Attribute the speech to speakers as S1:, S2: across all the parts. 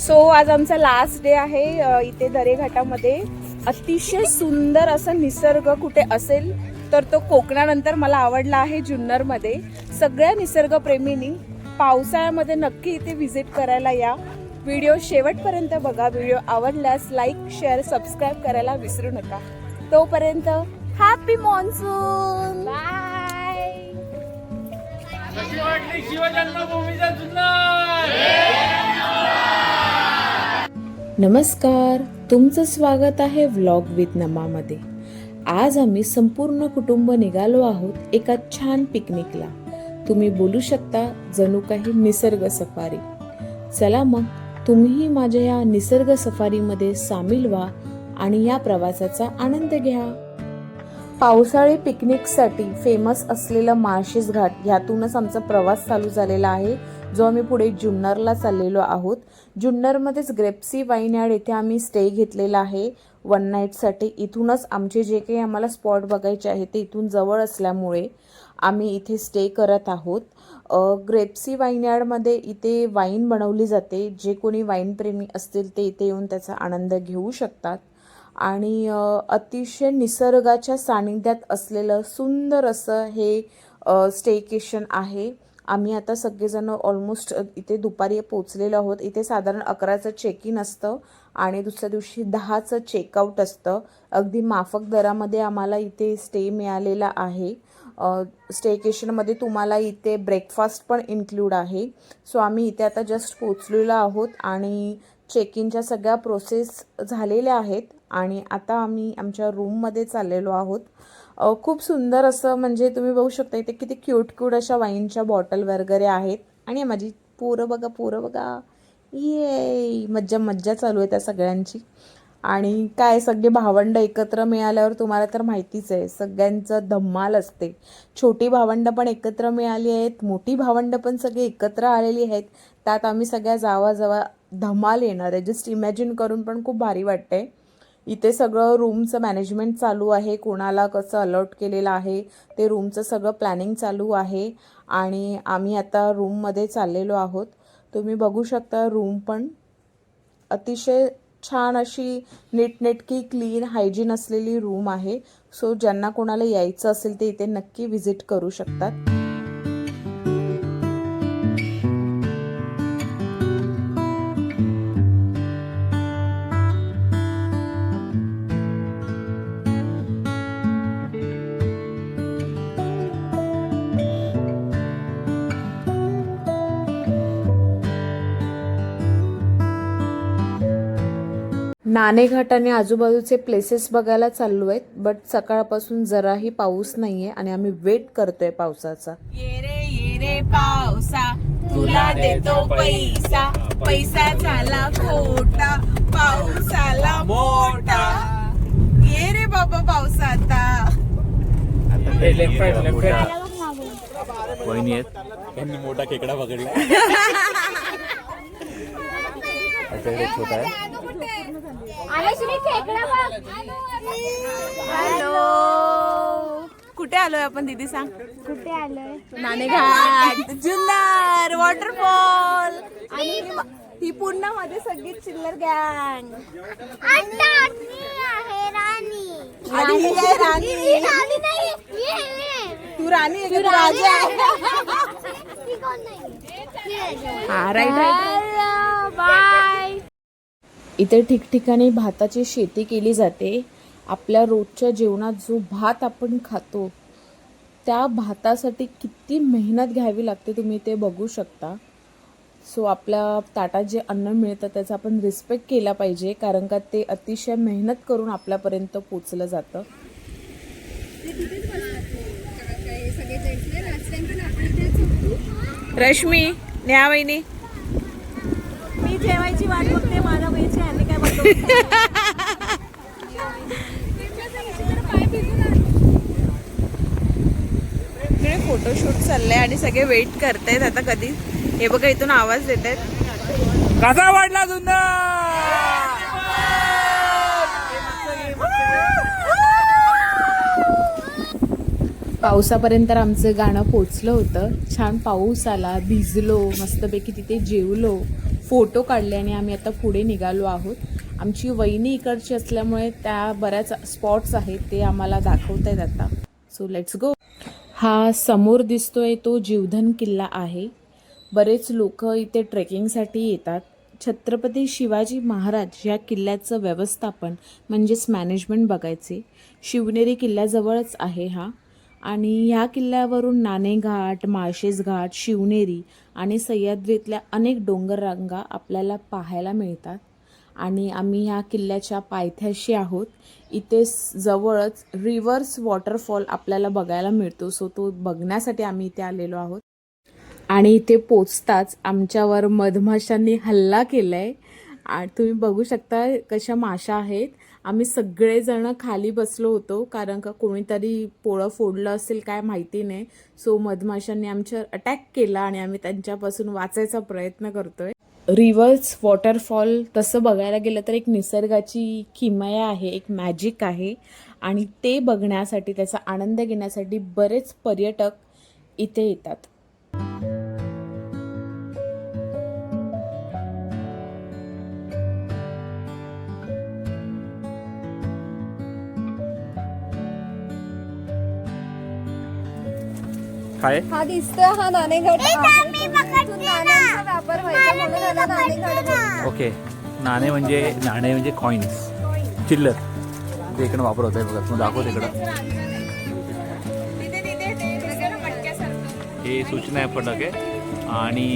S1: So आज आमचा last day आहे इथे दरेघाटामध्ये अतिशय सुंदर असं निसर्ग कुठे असेल तर तो कोकणानंतर मला आवडला आहे जुन्नरमध्ये. सगळ्या निसर्गप्रेमींनी पावसाळ्यामध्ये नक्की इथे व्हिजिट करायला या. व्हिडिओ शेवटपर्यंत बघा. व्हिडिओ आवडल्यास लाईक शेअर सबस्क्राईब करायला विसरू नका. तोपर्यंत हॅपी मॉन्सून बाय नमस्कार तुमचं स्वागत आहे व्लॉग विथ नमामध्ये आज आम्ही संपूर्ण कुटुंब निघालो आहोत एका छान पिकनिकला. तुम्ही बोलू शकता जणू काही निसर्ग सफारी. चला मग तुम्हीही माझ्या या निसर्ग सफारीमध्ये सामील व्हा आणि या प्रवासाचा आनंद घ्या. पावसाळी पिकनिकसाठी फेमस असलेलं माळशेज घाट ह्यातूनच आमचा प्रवास चालू झालेला आहे. जो आम्ही पुढे जुन्नरला चाललेलो आहोत. जुन्नरमध्येच ग्रेप्सी वाईन यार्ड येथे आम्ही स्टे घेतलेला आहे. वन नाईटसाठी. इथूनच आमचे जे काही आम्हाला स्पॉट बघायचे आहे ते इथून जवळ असल्यामुळे आम्ही इथे स्टे करत आहोत. ग्रेप्सी वाईन यार्डमध्ये इथे वाईन बनवली जाते. जे कोणी वाईनप्रेमी असतील ते इथे येऊन त्याचा आनंद घेऊ शकतात. आणि अतिशय निसर्गाच्या सानिध्यात असलेलं सुंदर असं हे स्टेकेशन आहे. आम्ही आता सगळेजण ऑलमोस्ट इथे दुपारी पोचलेलो आहोत. इथे साधारण अकराचं चेक इन असतं आणि दुसऱ्या दिवशी दहाचं चेकआउट असतं. अगदी माफक दरामध्ये आम्हाला इथे स्टे मिळालेला आहे. स्टेकेशनमध्ये तुम्हाला इथे ब्रेकफास्ट पण इन्क्लूड आहे. सो आम्ही इथे आता जस्ट पोचलेलो आहोत आणि चेक इनच्या सगळ्या प्रोसेस झालेल्या आहेत आणि आता आम्ही आमच्या रूममध्ये चाललेलो आहोत. खूप सुंदर असं म्हणजे तुम्ही बघू शकता इथे किती क्यूट क्यूट अशा वाईनच्या बॉटल वगैरे आहेत. आणि माझी पोरं बघा पोरं बघा. ये मज्जा मज्जा चालू आहे त्या सगळ्यांची. आणि काय सगळे भावंड एकत्र मिळाल्यावर तुम्हाला तर माहितीच आहे सगळ्यांचं धम्माल असते. छोटी भावंड पण एकत्र मिळाली आहेत मोठी भावंड पण सगळे एकत्र आलेली आहेत. त्यात आम्ही सगळ्या जावा जावा धमाल येणार आहे. जस्ट इमॅजिन करून पण खूप भारी वाटतंय. इथे सगळं रूमचं मॅनेजमेंट चालू आहे. कोणाला कसं अलर्ट केलेलं आहे ते रूमचं सगळं प्लॅनिंग चालू आहे. आणि आम्ही आता रूममध्ये चाललेलो आहोत. तुम्ही बघू शकता रूम पण अतिशय छान अशी नीटनेटकी क्लीन हायजीन असलेली रूम आहे. सो ज्यांना कोणाला यायचं असेल ते इथे नक्की व्हिजिट करू शकतात. नाणेघाट आणि आजूबाजूचे प्लेसेस बघायला चाललो आहेत बट सकाळपासून जराही पाऊस नाहीये आणि आम्ही वेट करतोय पावसाचा.
S2: ये रे ये रे पावसा तुला देतो पैसा. पैसा झाला खोटा पाऊस आला मोठा. ये रे बाबा पावसा आता.
S3: वहिनी आहेत. त्यांनी मोठा खेकडा पकडला. छोटा आहे.
S2: हॅलो. कुठे आलोय आपण दीदी सांग.
S4: कुठे आलोय?
S2: नाणेघाट जुन्नर वॉटरफॉल आणि ही- पूर्णमध्ये सगळी चिल्लर गँग आणि ही राणी. तू राणी आहे का? तू राजा
S4: ती ती आहे.
S2: हा राईट
S4: बाय
S1: इथे ठिकठिकाणी भाताची शेती केली जाते. आपल्या रोजच्या जेवणात जो भात आपण खातो त्या भातासाठी किती मेहनत घ्यावी लागते तुम्ही ते बघू शकता. सो आपल्या ताटात जे अन्न मिळतं त्याचा आपण रिस्पेक्ट केला पाहिजे कारण का ते अतिशय मेहनत करून आपल्यापर्यंत पोचलं जातं.
S2: रश्मी न्या वहिनी. मी जेवायची वाट बघते माझ्या बहिणीची आणि काय म्हणतो इकडे फोटोशूट चाललंय आणि सगळे वेट करतायत. आता कधी? हे बघा इथून आवाज देत आहेत
S5: कसा जुन्नर
S1: पावसापर्यंत आमचं गाणं पोचलं होतं. छान पाऊस आला भिजलो मस्तपैकी तिथे जेवलो. फोटो काढले आणि आम्ही आता पुढे निघालो आहोत. आमची वहिनी इकडची असल्यामुळे त्या बऱ्याच स्पॉट्स आहेत ते आम्हाला दाखवता येत आता. सो लेट्स गो हा समोर दिसतोय तो जीवधन किल्ला आहे. बरेच लोक इथे ट्रेकिंगसाठी येतात. छत्रपती शिवाजी महाराज या किल्ल्याचं व्यवस्थापन म्हणजेच मॅनेजमेंट बघायचे. शिवनेरी किल्ल्याजवळच आहे हा. आणि ह्या किल्ल्यावरून नाणेघाट माळशेज घाट शिवनेरी आणि सह्याद्रीतल्या अनेक डोंगररांगा आपल्याला पाहायला मिळतात. आणि आम्ही ह्या किल्ल्याच्या पायथ्याशी आहोत. इथे जवळच रिव्हर्स वॉटरफॉल आपल्याला बघायला मिळतो. सो तो बघण्यासाठी आम्ही इथे आलेलो आहोत. आणि इथे पोचताच आमच्यावर मधमाशांनी हल्ला केलाय. आणि तुम्ही बघू शकता कशा माशा आहेत. आम्ही सगळेजण खाली बसलो होतो कारण का कोणीतरी पोळं फोडलं असेल काय माहिती नाही. सो मधमाशांनी आमच्यावर अटॅक केला आणि आम्ही त्यांच्यापासून वाचायचा प्रयत्न करतोय. रिवर्स वॉटरफॉल तसं बघायला गेलं तर एक निसर्गाची किमया आहे एक मॅजिक आहे. आणि ते बघण्यासाठी त्याचा आनंद घेण्यासाठी बरेच पर्यटक इथे येतात.
S3: काय?
S6: हा दिसतोय हा नाणेघाट. नाण्यांचा व्यापार व्हायचा म्हणून याला नाणेघाट बोलतात.
S3: ओके. नाणे म्हणजे नाणे म्हणजे कॉईन्स चिल्लर. ते इकडं वापर होत आहे बघा. तुम्ही दाखव तिकडं. हे सूचना आहे फटक आहे आणि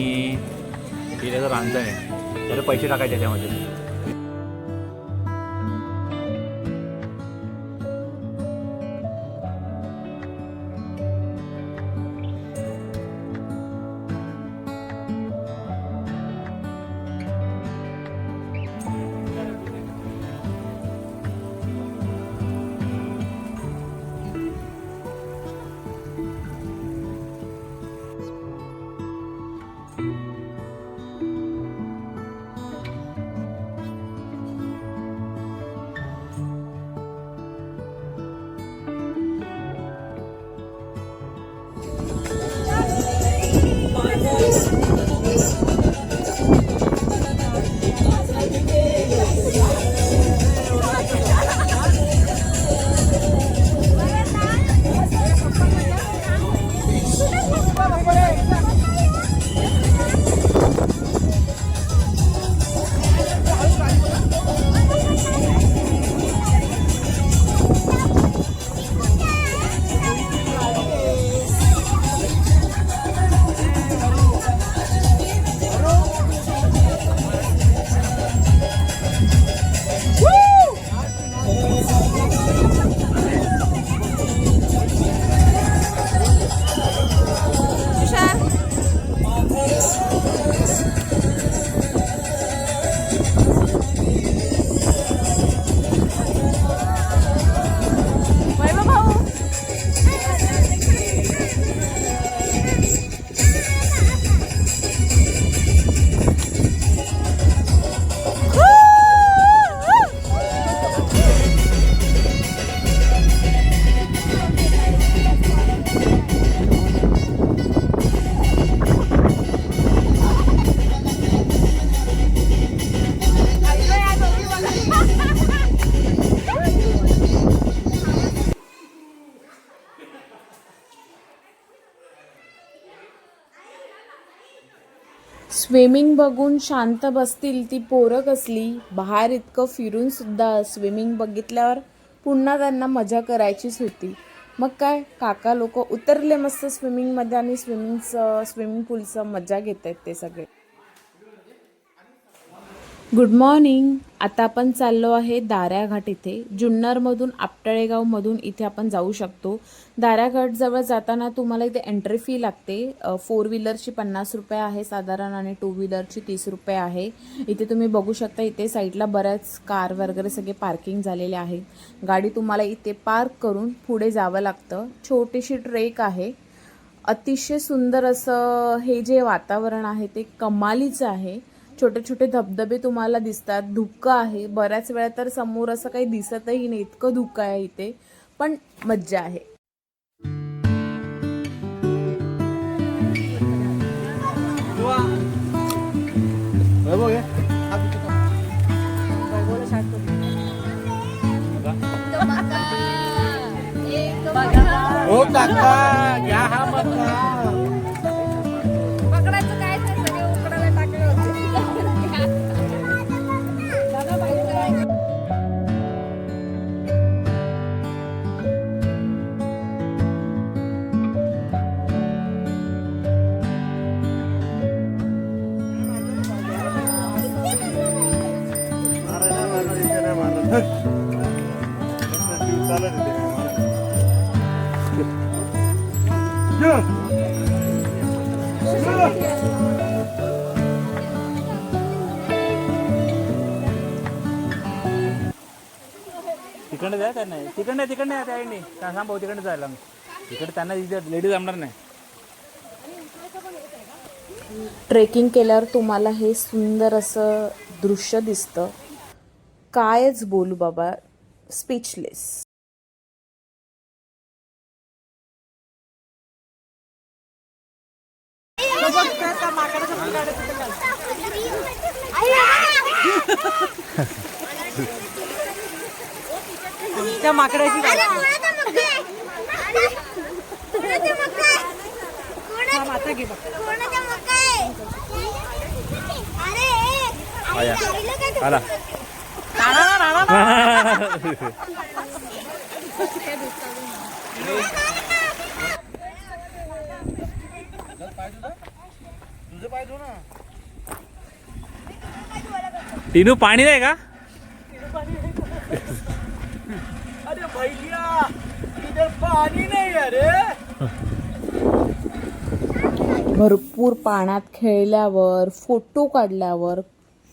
S3: हे त्याचं रांजण आहे त्याला पैसे टाकायचे त्यामध्ये
S1: स्विमिंग बघून शांत बसतील ती पोरं कसली? बाहेर इतकं फिरून सुद्धा स्विमिंग बघितल्यावर पुन्हा त्यांना मजा करायचीच होती. मग काय? काका लोक उतरले मस्त स्विमिंगमध्ये आणि स्विमिंगचं स्विमिंग पूलचं मजा घेत आहेत ते सगळे. गुड मॉर्निंग आता आपण चाललो आहे दाऱ्याघाट इथे. जुन्नरमधून आपटळेगावमधून इथे आपण जाऊ शकतो. दाऱ्याघाटजवळ जाताना तुम्हाला इथे एंट्री फी लागते. फोर व्हीलरची पन्नास रुपये आहे साधारण आणि टू व्हीलरची तीस रुपये आहे. इथे तुम्ही बघू शकता इथे साईडला बऱ्याच कार वगैरे सगळे पार्किंग झालेले आहे. गाडी तुम्हाला इथे पार्क करून पुढे जावं लागतं. छोटीशी ट्रेक आहे. अतिशय सुंदर असं हे जे वातावरण आहे ते कमालीचं आहे. छोटे छोटे धबधबे तुम्हाला दिसतात. धुकं आहे. बऱ्याच वेळा तर समोर असं काही दिसतही नाही. इतकं धुकं आहे इथे. पण मज्जा आहे.
S3: तिकडे जाय त्यांना. तिकडे तिकडे त्या आईने. सांग भाऊ तिकडे जायला तिकडे त्यांना लेडीज जमणार नाही.
S1: ट्रेकिंग केल्यावर तुम्हाला हे सुंदर असं दृश्य दिसतं. कायच बोलू बाबा स्पीचलेस
S2: त्या माकडाची
S4: अरे कोणाचा मक्का आहे? कोणाचा मक्का आहे? भैया इधर अरे
S3: पाणी नाही
S1: भरपूर पाण्यात खेळल्यावर फोटो काढल्यावर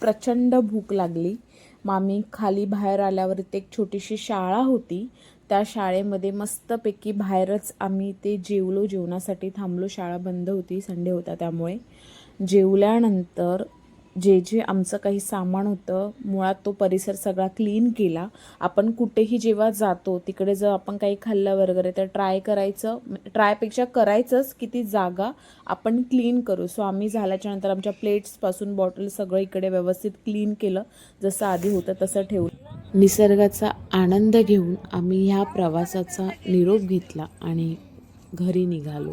S1: प्रचंड भूक लागली. मामी खाली बाहेर आल्यावर इथे एक छोटीशी शाळा होती. त्या शाळेमध्ये मस्तपैकी बाहेरच आम्ही ते जेवलो. जेवणासाठी थांबलो. शाळा बंद होती. संडे होता त्यामुळे. जेवल्यानंतर जे जे आमचं काही सामान होतं मुळात तो परिसर सगळा क्लीन केला. आपण कुठेही जेव्हा जातो तिकडे जर आपण काही खाल्लं वगैरे तर ट्राय करायचं ट्रायपेक्षा करायचंच की ती जागा आपण क्लीन करू. सो आम्ही झाल्याच्यानंतर आमच्या प्लेट्सपासून बॉटल सगळं इकडे व्यवस्थित क्लीन केलं. जसं आधी होतं तसं ठेवलं. निसर्गाचा आनंद घेऊन आम्ही ह्या प्रवासाचा निरोप घेतला आणि घरी निघालो.